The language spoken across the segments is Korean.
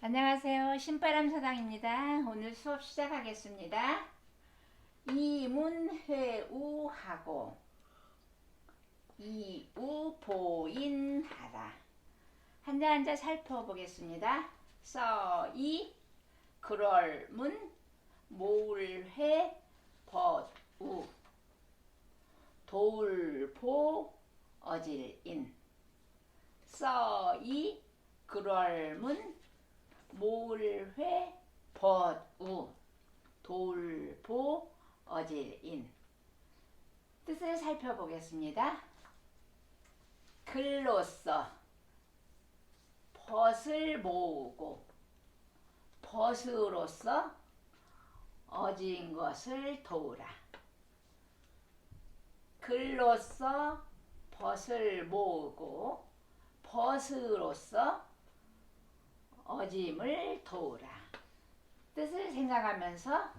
안녕하세요. 신바람 사당입니다. 오늘 수업 시작하겠습니다. 이문회우하고 이우보인하라. 한자 한자 살펴보겠습니다. 써이 그럴문 모울회 벗우 돌보 어질인 써이 그럴문 모울회 벗우 돌보 어질인 뜻을 살펴보겠습니다. 글로써 벗을 모으고 벗으로써 어진 것을 도우라. 글로써 벗을 모으고 벗으로써 어짐을 도우라. 뜻을 생각하면서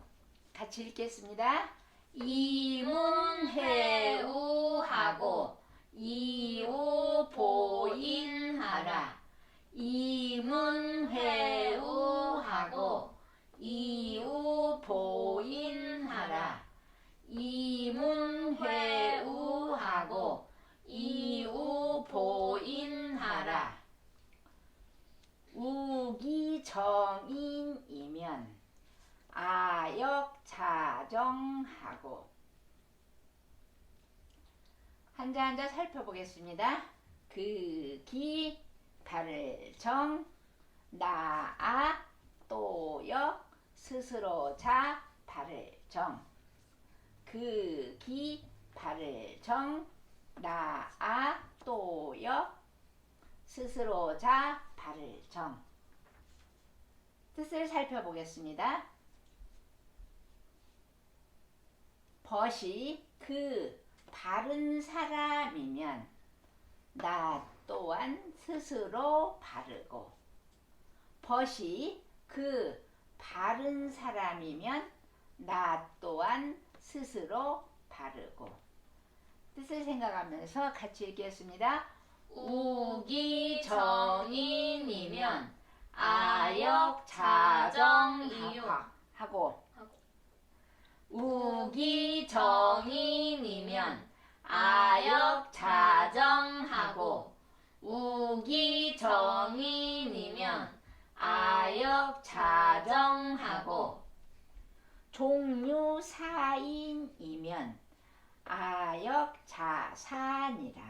같이 읽겠습니다. 이문해우하고 이우보인하라. 이문해우하고 이우보인하라. 이문회우하고 이우보인하라. 우기정인이면 아역자정하고. 한자 한자 살펴보겠습니다. 그기 발정 나아 또역 스스로 자 발정. 그기 발정 나아 또역 스스로 자 발정 뜻을 살펴보겠습니다. 벗이 그 바른 사람이면 나 또한 스스로 바르고 벗이 그 바른 사람이면 나 또한 스스로 바르고 뜻을 생각하면서 같이 읽겠습니다. 우기 정인이면 아역 자정이요. 하고. 우기 정인이면 아역 자정하고 우기 정인이면 아역 자정하고 종류 사인이면 아역 자산이라.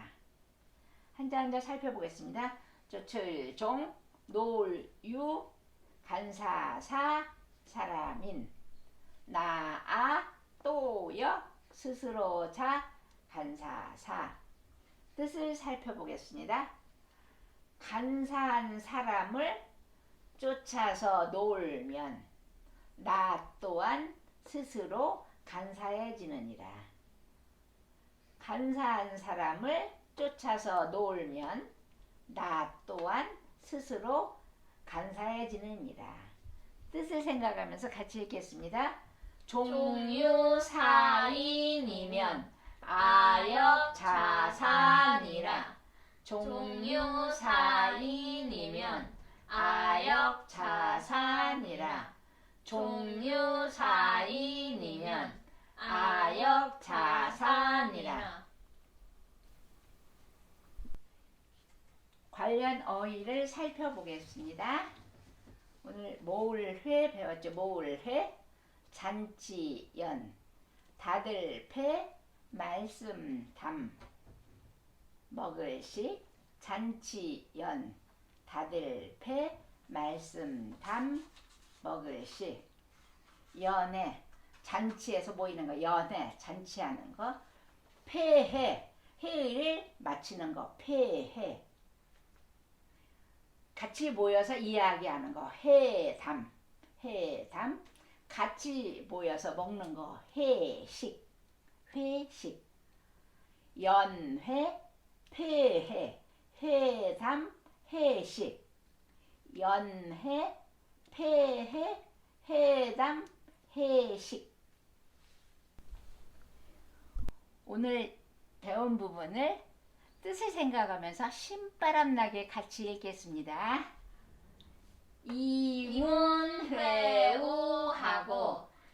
한자 한자 살펴보겠습니다. 조철종 놀유 간사사 사람인 나아 또역 스스로 자 간사사 뜻을 살펴보겠습니다. 간사한 사람을 쫓아서 놀면 나 또한 스스로 간사해지느니라. 간사한 사람을 쫓아서 놀면 나 또한 스스로 간사해지느니라. 뜻을 생각하면서 같이 읽겠습니다. 종유사인이면 아역자산이라. 종유사인이면 아역자산이라. 종유사인이면 관련 어휘를 살펴보겠습니다. 오늘 모울회 배웠죠. 모울회, 잔치연, 다들패, 말씀담, 먹을식, 잔치연, 다들패, 말씀담, 먹을식, 연애, 잔치에서 모이는 거, 연애, 잔치하는 거, 폐해, 회의를 마치는 거, 폐해. 같이 모여서 이야기하는 거. 회담 회담 같이 모여서 먹는 거. 회식. 회식. 연회. 폐회. 회담 회식. 연회. 폐회. 회담 회식. 오늘 배운 부분을 뜻을 생각하면서 신바람 나게 같이 읽겠습니다. 이문회우하고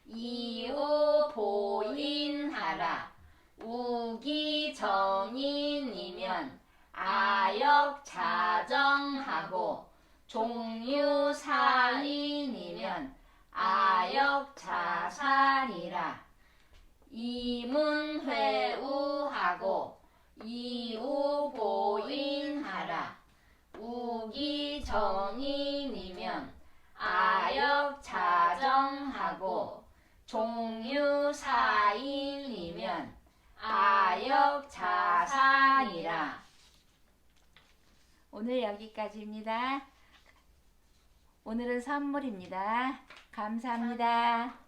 이후 보인하라 우기정인이면 아역자정하고 종유사인이면 아역자살이라 이문회우하고 이후보인하라 우기 정인이면 아역 자정하고 종유 사인이면 아역자살이라 오늘 여기까지입니다. 오늘은 선물입니다. 감사합니다.